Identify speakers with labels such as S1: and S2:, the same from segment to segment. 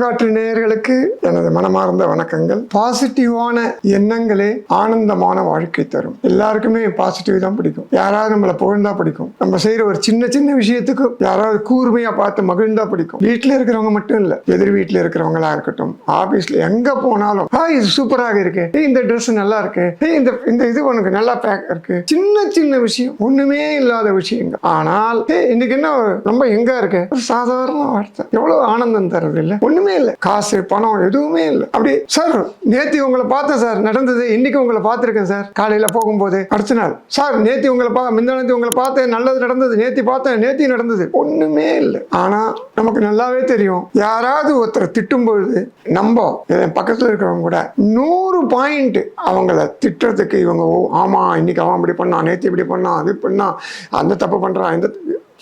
S1: பூங்காற்று நேயர்களுக்கு எனது மனமார்ந்த வணக்கங்கள். பாசிட்டிவான எண்ணங்களே ஆனந்தமான வாழ்க்கை தரும். எல்லாருக்குமே பாசிட்டிவ் தான் பிடிக்கும். யாராவது நம்மளை புகழ்ந்தா பிடிக்கும். நம்ம செய்யற ஒரு சின்ன சின்ன விஷயத்துக்கு யாராவது கூர்மையா பார்த்து மகிழ்ந்தா பிடிக்கும். வீட்டில் இருக்கிறவங்க மட்டும் இல்ல எதிர் வீட்டில் இருக்கிறவங்களா இருக்கட்டும் ஆபீஸ்ல எங்க போனாலும் "ஆ, இது சூப்பராக இருக்கு. ஏய், இந்த ட்ரெஸ் நல்லா இருக்கு. ஏய், இந்த இந்த இது உனக்கு நல்லா பேக் இருக்கு. சின்ன சின்ன விஷயம். ஒண்ணுமே இல்லாத விஷயங்கள். ஆனால் இன்னைக்கு என்ன ரொம்ப எங்க இருக்கு? சாதாரண வார்த்தை. எவ்வளவு ஆனந்தம் தருது இல்ல ஒண்ணுமே இல்லை. காசு பணம் எதுவுமே இல்லை. அப்படி சார் நேத்தி உங்களை பார்த்தேன் சார். நடந்தது. இன்னைக்கு உங்களை பார்த்துருக்கேன் சார். காலையில் போகும்போது அடுத்த நாள் சார் நேத்தி உங்களை பா முந்தானத்தி உங்களை பார்த்தேன். நல்லது நடந்தது. நேத்தி பார்த்தேன். நேத்தி நடந்தது. ஒன்றுமே இல்லை. ஆனால் நமக்கு நல்லாவே தெரியும். யாராவது ஒருத்தரை திட்டும் பொழுது நம்ம என் பக்கத்தில் இருக்கிறவங்க கூட நூறு பாயிண்ட் அவங்கள திட்டுறதுக்கு இவங்க ஓ ஆமாம் இன்னைக்கு அவன் இப்படி பண்ணான். நேத்தி இப்படி பண்ணான். அது பண்ணான். அந்த தப்பு பண்ணுறான் இந்த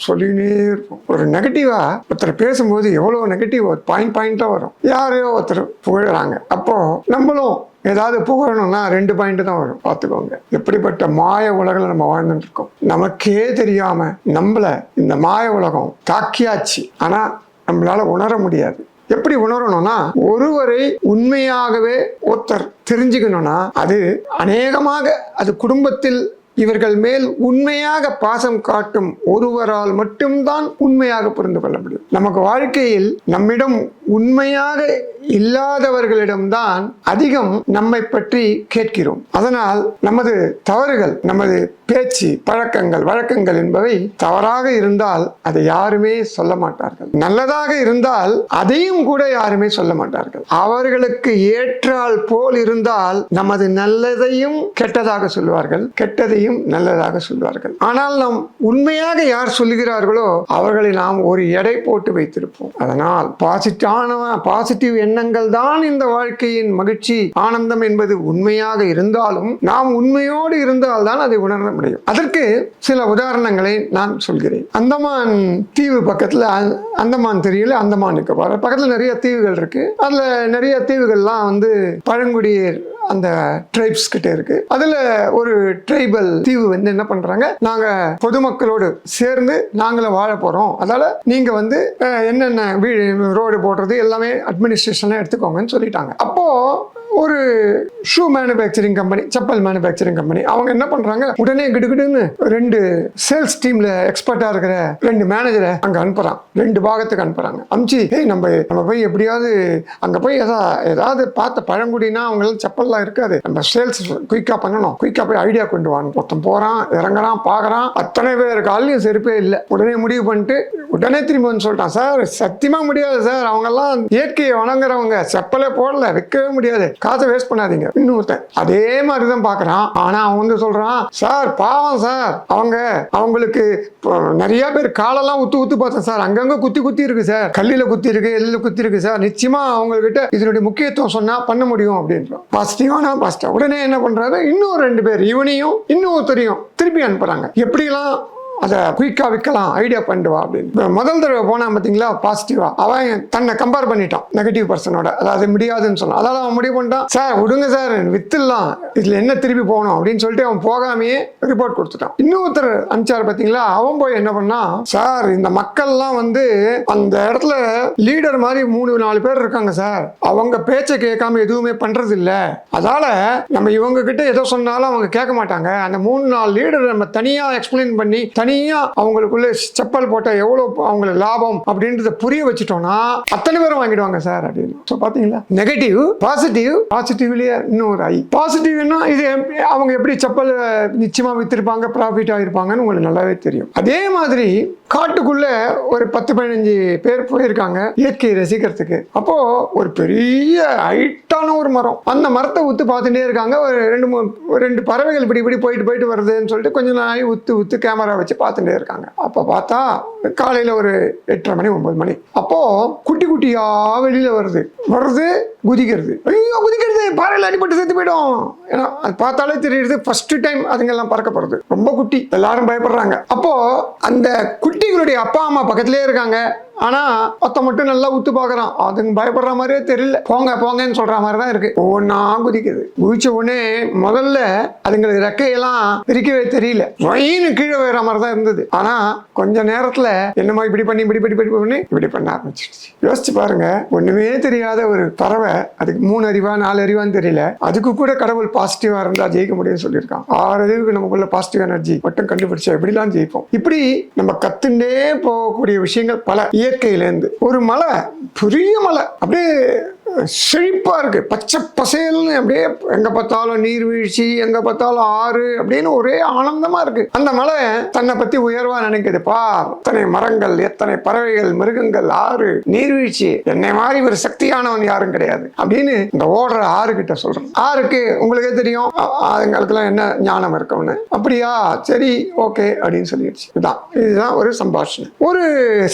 S1: சொல்லினே இருப்போம். ஒரு நெகட்டிவாக ஒருத்தர் பேசும்போது எவ்வளோ நெகட்டிவ் பாயிண்ட் பாயிண்ட்டாக வரும். யாரையோ ஒருத்தர் புகழறாங்க. அப்போது நம்மளும் ஏதாவது புகழணும்னா ரெண்டு பாயிண்ட் தான் வரும். பார்த்துக்கோங்க. எப்படிப்பட்ட மாய உலகில் நம்ம வாழ்ந்துட்டு இருக்கோம். நமக்கே தெரியாமல் நம்மளை இந்த மாய உலகம் தாக்கியாச்சு. ஆனால் நம்மளால் உணர முடியாது. எப்படி உணரணும்னா ஒருவரை உண்மையாகவே ஒருத்தர் தெரிஞ்சுக்கணும்னா அது அநேகமாக அது குடும்பத்தில் இவர்கள் மேல் உண்மையாக பாசம் காட்டும் ஒருவரால் மட்டும்தான் உண்மையாக புரிந்து கொள்ள முடியும் நமக்கு வாழ்க்கையில் நம்மிடம் உண்மையாக இல்லாதவர்களிடம்தான் அதிகம் நம்மை பற்றி கேட்கிறோம். அதனால் நமது தவறுகள் நமது பேச்சு பழக்கங்கள் வழக்கங்கள் என்பவை தவறாக இருந்தால் அதை யாருமே சொல்ல மாட்டார்கள். நல்லதாக இருந்தால் அதையும் கூட யாருமே சொல்ல மாட்டார்கள். அவர்களுக்கு ஏற்றால் போல் இருந்தால் நமது நல்லதையும் கெட்டதாக சொல்வார்கள் கெட்டதையும் நல்லதாக சொல்வார்கள். ஆனால் நாம் உண்மையாக யார் சொல்லுகிறார்களோ அவர்களை நாம் ஒரு எடை போட்டு வைத்திருப்போம். அதனால் பாசிட்டான பாசிட்டிவ் எண்ணங்கள் தான் இந்த வாழ்க்கையின் மகிழ்ச்சி ஆனந்தம் என்பது உண்மையாக இருந்தாலும் நாம் உண்மையோடு இருந்தால் தான் அதை உணர முடியும். அதற்கு சில உதாரணங்களை நான் சொல்கிறேன். அந்தமான் தீவு பக்கத்தில் அந்தமான் தெரியல அந்தமான் நிக்கோபார் பக்கத்தில் நிறைய தீவுகள் இருக்கு. அதுல நிறைய தீவுகள்லாம் வந்து பழங்குடியர் அந்த ட்ரைப்ஸ் கிட்ட இருக்கு. அதுல ஒரு ட்ரைபல் தீவு வந்து என்ன பண்றாங்க? நாங்க பொதுமக்களோடு சேர்ந்து நாங்களும் வாழ போறோம். அதால நீங்க வந்து என்னென்ன வீடு ரோடு போடுறது எல்லாமே அட்மினிஸ்ட்ரேஷன்லாம் எடுத்துக்கோங்கன்னு சொல்லிட்டாங்க. அப்போ ஒரு shoe manufacturing company chappal manufacturing company அவங்க என்ன பண்ணுறாங்க உடனே கிடுகிடுன்னு ரெண்டு சேல்ஸ் டீமில் எக்ஸ்பர்ட்டாக இருக்கிற ரெண்டு மேனேஜரை அங்கே அனுப்புகிறான் ரெண்டு பாகத்துக்கு அனுப்புகிறாங்க அமிச்சு ஏய் நம்ம நம்ம போய் எப்படியாவது அங்கே போய் ஏதா ஏதாவது பார்த்த பழங்குடினா அவங்களாம் செப்பல்லாம் இருக்காது. நம்ம சேல்ஸ் குயிக்காக பண்ணணும். குயிக்காக போய் ஐடியா கொண்டு வாங்க ஒருத்தன் போகிறான் இறங்குறான் பார்க்குறான் அத்தனை பேர் காலையும் செருப்பே இல்லை. உடனே முடிவு பண்ணிட்டு உடனே திரும்பி வந்து சொல்லிட்டான் சார் சத்தியமாக முடியாது சார். அவங்கெல்லாம் இயற்கையை வணங்குறவங்க. செப்பலே போடல வைக்கவே முடியாது. காசை வேஸ்ட் பண்ணாதீங்க. இன்னொருத்தன் அதே மாதிரி தான் பார்க்குறான். ஆனால் அவன் வந்து சொல்கிறான் சார் பாவம் சார். அவங்க அவங்களுக்கு நிறைய பேர் காலெல்லாம் உத்து உத்து பார்த்தேன் சார். அங்கங்கே குத்தி குத்தி இருக்கு சார். கல்லில் குத்தி இருக்கு எல்லில் குத்தி இருக்கு சார். நிச்சயமாக அவங்கக்கிட்ட இதனுடைய முக்கியத்துவம் சொன்னால் பண்ண முடியும் அப்படின்றோம் பாசிட்டிவான பாசிட்டிவ் உடனே என்ன பண்ணுறாரு இன்னும் ரெண்டு பேர் இவனையும் இன்னொருத்தரையும் திருப்பி அனுப்புகிறாங்க எப்படிலாம் அதை குயிக்காக விற்கலாம் ஐடியா பண்ணிட்டு வா அப்படின்னு முதல் தடவை போனால் பார்த்தீங்களா பாசிட்டிவா அவன் தன்னை கம்பேர் பண்ணிட்டான் நெகட்டிவ் பர்சனோட அதாவது முடியாதுன்னு சொன்னான். அதாவது அவன் முடிவு பண்ணிட்டான் சார் விடுங்க சார் வித்துடலாம். இதில் என்ன திருப்பி போகணும்? அப்படின்னு சொல்லிட்டு அவன் போகாமையே ரிப்போர்ட் கொடுத்துட்டான். இன்னொருத்தர் அனுப்பிச்சார் பார்த்தீங்களா அவன் போய் என்ன பண்ணான் சார் இந்த மக்கள்லாம் வந்து அந்த இடத்துல லீடர் மாதிரி மூணு நாலு பேர் இருக்காங்க சார். அவங்க பேச்சை கேட்காம எதுவுமே பண்றது இல்ல அதால நம்ம இவங்க கிட்ட எதோ சொன்னாலும் அவங்க கேட்க மாட்டாங்க. அந்த மூணு நாலு லீடர் நம்ம தனியா எக்ஸ்பிளைன் பண்ணி தனியா அவங்களுக்குள்ள செப்பல் போட்டால் எவ்வளவு அவங்களுக்கு லாபம் அப்படின்றத புரிய வச்சுட்டோம்னா அத்தனை பேரும் வாங்கிடுவாங்க சார் அப்படின்னு. ஸோ பாத்தீங்களா? நெகட்டிவ் பாசிட்டிவ் பாசிட்டிவ்லயே இன்னொரு ஐ பாசிட்டிவ்னா இது எப்படி- அவங்க எப்படி செப்பல் நிச்சயமா விற்றுருப்பாங்க ப்ராஃபிட் ஆகிருப்பாங்கன்னு உங்களுக்கு நல்லாவே தெரியும். அதே மாதிரி காட்டுக்குள்ள ஒரு பத்து பதினஞ்சு பேர் போயிருக்காங்க இயற்கையை ரசிக்கிறதுக்கு. அப்போ ஒரு பெரிய ஹைட்டான ஒரு மரம். அந்த மரத்தை உத்து பார்த்துட்டே இருக்காங்க. ஒரு ரெண்டு மூணு ரெண்டு பறவைகள் இப்படி இப்படி போயிட்டு போயிட்டு வருதுன்னு சொல்லிட்டு கொஞ்ச நாள் உத்து உத்து கேமரா வச்சு பார்த்துட்டே இருக்காங்க. அப்போ பார்த்தா காலையில் ஒரு எட்டரை மணி ஒன்பது மணி. அப்போது குட்டி குட்டியாக வெளியில் வருது. வருது குதிக்கிறது. ஐயோ குதிக்கிறது. பாறையில் அடிபட்டு செத்து போயிடும். ஏன்னா அது பார்த்தாலே தெரியுது. ஃபஸ்ட்டு டைம் அதுங்கெல்லாம் பறக்க ரொம்ப குட்டி. எல்லாரும் பயப்படுறாங்க. அப்போது அந்த குட்டிகளுடைய அப்பா அம்மா பக்கத்துலேயே இருக்காங்க. ஆனா ஒத்த மட்டும் நல்லா உத்து பார்க்குறான். அதுங்க பயப்படுற மாதிரியே தெரியல. போங்க போங்கன்னு சொல்ற மாதிரி தான் இருக்கு. ஒவ்வொன்றா குதிக்குது. குதிச்ச உடனே முதல்ல அதுங்களுக்கு ரெக்கையெல்லாம் பிரிக்கவே தெரியல. வயின்னு கீழே வர மாதிரி தான் இருந்தது. ஆனா கொஞ்ச நேரத்துல என்னமா இப்படி பண்ணி இப்படி பண்ணி இப்படி பண்ணி இப்படி பண்ண ஆரம்பிச்சிடுச்சு யோசிச்சு பாருங்க ஒண்ணுமே தெரியாத ஒரு பறவை அதுக்கு மூணு அறிவா நாலு அறிவான்னு தெரியல. அதுக்கு கூட கடவுள் பாசிட்டிவா இருந்தா ஜெயிக்க முடியும்னு சொல்லியிருக்கான். ஆறு அறிவுக்கு நமக்குள்ள பாசிட்டிவ் எனர்ஜி மட்டும் கண்டுபிடிச்சா எப்படிலாம் ஜெயிப்போம்? இப்படி நம்ம கத்துண்டே போகக்கூடிய விஷயங்கள் பல. இயற்கையிலேருந்து ஒரு மலை பெரிய மலை அப்படியே செழிப்பாக இருக்கு. பச்சை பசேல்னு அப்படியே எங்க பார்த்தாலும் நீர்வீழ்ச்சி எங்க பார்த்தாலும் ஆறு அப்படின்னு ஒரே ஆனந்தமா இருக்கு. அந்த மலை தன்னை பத்தி உயர்வா நினைக்குது. பார் எத்தனை மரங்கள் எத்தனை பறவைகள் மிருகங்கள் ஆறு நீர்வீழ்ச்சி என்னை மாதிரி ஒரு சக்தியானவன் யாரும் கிடையாது அப்படின்னு இந்த ஓடுற ஆறு கிட்ட சொல்றேன். ஆறுக்கு உங்களுக்கே தெரியும் அதுங்களுக்குலாம் என்ன ஞானம் இருக்கும்னு அப்படியா? சரி ஓகே அப்படின்னு சொல்லிடுச்சு. இதுதான் இதுதான் ஒரு சம்பாஷணம் ஒரு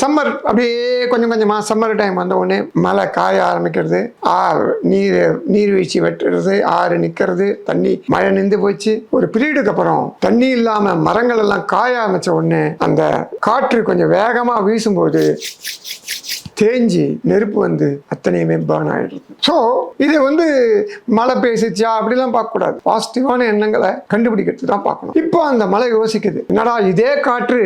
S1: சம்மர் அப்படியே கொஞ்சம் கொஞ்சமாக சம்மர் டைம் வந்த உடனே மழை காய ஆரம்பிக்கிறது. ஆறு நீர் நீர்வீழ்ச்சி வெட்டுறது ஆறு நிற்கிறது தண்ணி மழை நின்று போச்சு. ஒரு பீரியடுக்கு அப்புறம் தண்ணி இல்லாமல் மரங்கள் எல்லாம் காய ஆரம்பித்த உடனே அந்த காற்று கொஞ்சம் வேகமாக வீசும்போது தேஞ்சி நெருப்பு வந்து அத்தனையுமே பேர்ன் ஆயிடுது. ஸோ இது வந்து மழை பேசிச்சா? அப்படிலாம் பார்க்கக்கூடாது. பாசிட்டிவான எண்ணங்களை கண்டுபிடிக்கிறது தான் பார்க்கணும். இப்போ அந்த மழை யோசிக்குது. என்னடா இதே காற்று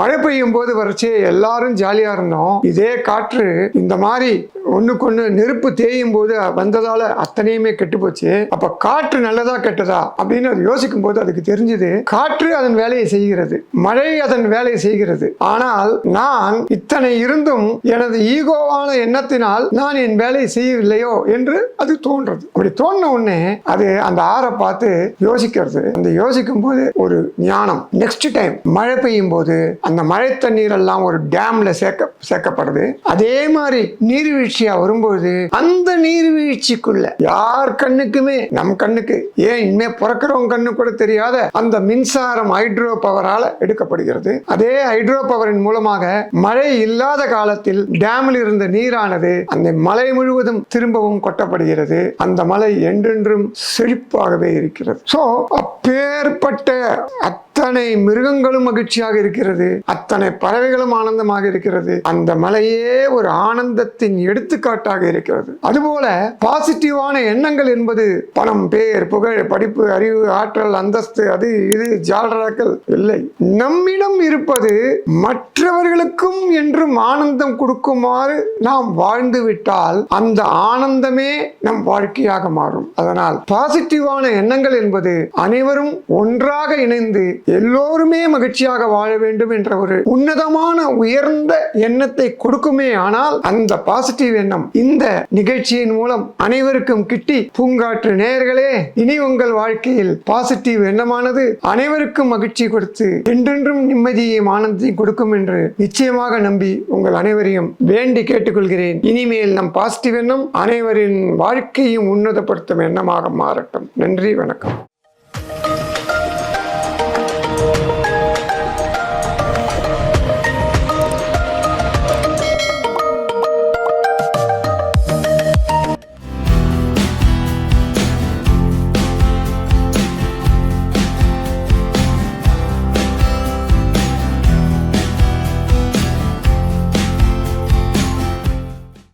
S1: மழை பெய்யும் போது வரைச்சே எல்லாரும் ஜாலியா இருந்தோம். இதே காற்று இந்த மாதிரி ஒண்ணுக்கு ஒன்று நெருப்பு தேயும் போது வந்ததால அத்தனையுமே கெட்டு போச்சு. அப்ப காற்று நல்லதா கெட்டதா? அப்படின்னு அது யோசிக்கும் போது அதுக்கு தெரிஞ்சது காற்று அதன் வேலையை செய்கிறது. மழை அதன் வேலையை செய்கிறது. ஆனால் நான் இத்தனை இருந்தும் எனது ஈகோவான எண்ணத்தினால் நான் என் வேலையை செய்யவில்லையோ என்று அது தோன்றது. அப்படி தோன்ற உடனே அது அந்த ஆறை பார்த்து யோசிக்கிறது. அந்த யோசிக்கும் போது ஒரு ஞானம். நெக்ஸ்ட் டைம் மழை பெய்யும் போது அந்த மழை தண்ணீர் எல்லாம் ஒரு டேம்ல சேர்க்க சேர்க்கப்படுது. அதே மாதிரி நீர்வீழ்ச்சியா வரும்போது அந்த நீர்வீழ்ச்சிக்குள்ள யார் கண்ணுக்குமே நம் கண்ணுக்கு ஏன் இனிமே பிறக்கிறவங்க கண்ணு கூட தெரியாத அந்த மின்சாரம் ஹைட்ரோ பவரால் எடுக்கப்படுகிறது. அதே ஹைட்ரோ பவரின் மூலமாக மழை இல்லாத காலத்தில் டேம் டேமில் இருந்த நீரானது அந்த மலை முழுவதும் திரும்பவும் கொட்டப்படுகிறது. அந்த மலை என்றென்றும் செழிப்பாகவே இருக்கிறது. ஸோ அப்பேற்பட்ட அத்தனை மிருகங்களும் மகிழ்ச்சியாக இருக்கிறது. அத்தனை பறவைகளும் ஆனந்தமாக இருக்கிறது. அந்த மலையே ஒரு ஆனந்தத்தின் எடுத்துக்காட்டாக இருக்கிறது. அதுபோல பாசிட்டிவான எண்ணங்கள் என்பது பணம் பேர் புகழ் படிப்பு அறிவு ஆற்றல் அந்தஸ்து அது இது ஜாலராக்கள் இல்லை. நம்மிடம் இருப்பது மற்றவர்களுக்கும் என்றும் ஆனந்தம் கொடுக்குமாறு நாம் வாழ்ந்து விட்டால் அந்த ஆனந்தமே நம் வாழ்க்கையாக மாறும். அதனால் பாசிட்டிவான எண்ணங்கள் என்பது அனைவரும் ஒன்றாக இணைந்து எல்லோருமே மகிழ்ச்சியாக வாழ வேண்டும் என்ற ஒரு உன்னதமான உயர்ந்த எண்ணத்தை கொடுக்குமே ஆனால் அந்த பாசிட்டிவ் எண்ணம் இந்த நிகழ்ச்சியின் மூலம் அனைவருக்கும் கிட்டி பூங்காற்று நேயர்களே இனி உங்கள் வாழ்க்கையில் பாசிட்டிவ் எண்ணமானது அனைவருக்கும் மகிழ்ச்சி கொடுத்து என்றென்றும் நிம்மதியையும் ஆனந்தத்தையும் கொடுக்கும் என்று நிச்சயமாக நம்பி உங்கள் அனைவரையும் வேண்டி கேட்டுக்கொள்கிறேன். இனிமேல் நம் பாசிட்டிவ் எண்ணம் அனைவரின் வாழ்க்கையும் உன்னதப்படுத்தும் எண்ணமாக மாறட்டும். நன்றி வணக்கம்.